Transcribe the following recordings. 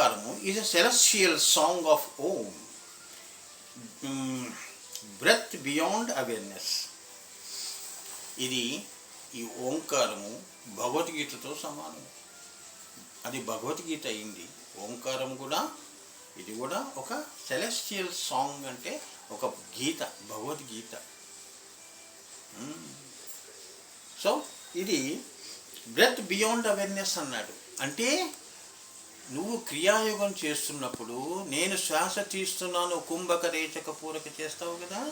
ఓంకారము is a celestial song of Om breath beyond awareness ఇది ఈ ఓంకారము భగవద్గీతతో సమానం. అది భగవద్గీత అయింది. ఓంకారం కూడా ఇది కూడా ఒక సెలెస్టియల్ సాంగ్ అంటే ఒక గీత భగవద్గీత సో mm. ఇది బ్రెత్ బియాండ్ అవేర్నెస్ అన్నాడు. అంటే నువ్వు క్రియాయోగం చేస్తున్నప్పుడు నేను శ్వాస తీస్తున్నాను కుంభక రేచక పూరక చేస్తావు కదా?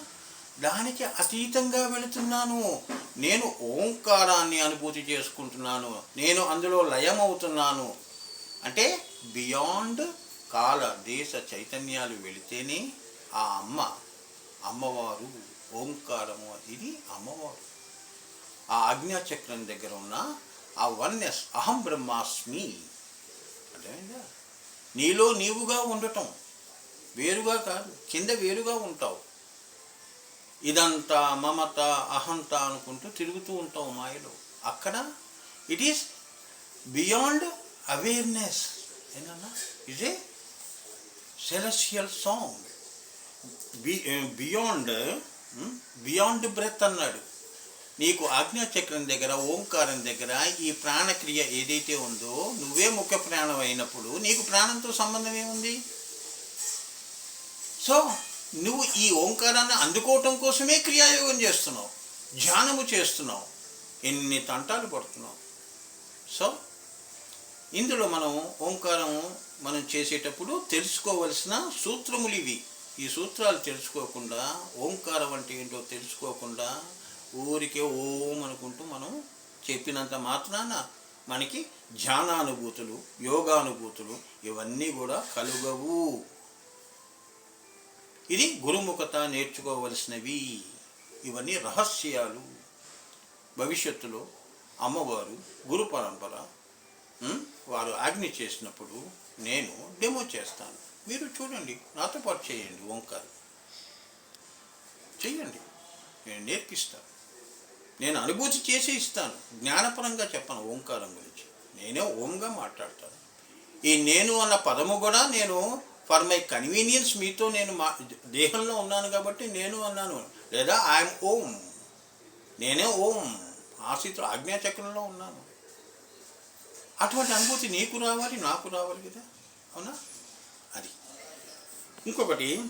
దానికి అతీతంగా వెళుతున్నాను. నేను ఓంకారాన్ని అనుభూతి చేసుకుంటున్నాను. నేను అందులో లయమవుతున్నాను. అంటే బియాండ్ కాల దేశ చైతన్యాలు వెళితేనే ఆ అమ్మ అమ్మవారు ఓంకారము ఇది అమ్మవారు. ఆ ఆజ్ఞాచక్రం దగ్గర ఉన్న ఆ వన్నెస్ అహం బ్రహ్మాస్మి నీలో నీవుగా ఉండటం. వేరుగా కాదు కింద వేరుగా ఉంటావు. ఇదంతా మమత అహంత అనుకుంటూ తిరుగుతూ ఉంటావు మాయలో. అక్కడ it is beyond awareness ఏనన్నా is a celestial song b beyond beyond breath అన్నాడు. నీకు ఆజ్ఞాచక్రం దగ్గర ఓంకారం దగ్గర ఈ ప్రాణక్రియ ఏదైతే ఉందో నువ్వే ముఖ్య ప్రాణం అయినప్పుడు నీకు ప్రాణంతో సంబంధం ఏముంది? సో నువ్వు ఈ ఓంకారాన్ని అందుకోవటం కోసమే క్రియాయోగం చేస్తున్నావు ధ్యానము చేస్తున్నావు ఎన్ని తంటాలు పడుతున్నావు. సో ఇందులో మనం ఓంకారం మనం చేసేటప్పుడు తెలుసుకోవలసిన సూత్రములు ఇవి. ఈ సూత్రాలు తెలుసుకోకుండా ఓంకారం అంటే ఏంటో తెలుసుకోకుండా ఊరికే ఓం అనుకుంటూ మనం చెప్పినంత మాత్రాన మనకి ధ్యానానుభూతులు యోగానుభూతులు ఇవన్నీ కూడా కలుగవు. ఇది గురుముఖత నేర్చుకోవలసినవి. ఇవన్నీ రహస్యాలు. భవిష్యత్తులో అమ్మవారు గురు పరంపర వారు ఆజ్ఞ చేసినప్పుడు నేను డెమో చేస్తాను. మీరు చూడండి నాతో పాటు చేయండి ఓంకారు. చెయ్యండి నేను నేర్పిస్తాను. నేను అనుభూతి చేసి ఇస్తాను. జ్ఞానపరంగా చెప్పను ఓంకారం గురించి. నేనే ఓంగా మాట్లాడతాను. ఈ నేను అన్న పదము కూడా నేను ఫర్ మై కన్వీనియన్స్ మీతో నేను మా దేహంలో ఉన్నాను కాబట్టి నేను అన్నాను. లేదా ఐఎమ్ ఓం. నేనే ఓం. ఆశితో ఆజ్ఞాచక్రంలో ఉన్నాను. అటువంటి అనుభూతి నీకు రావాలి నాకు రావాలి కదా? అవునా? అది. ఇంకొకటి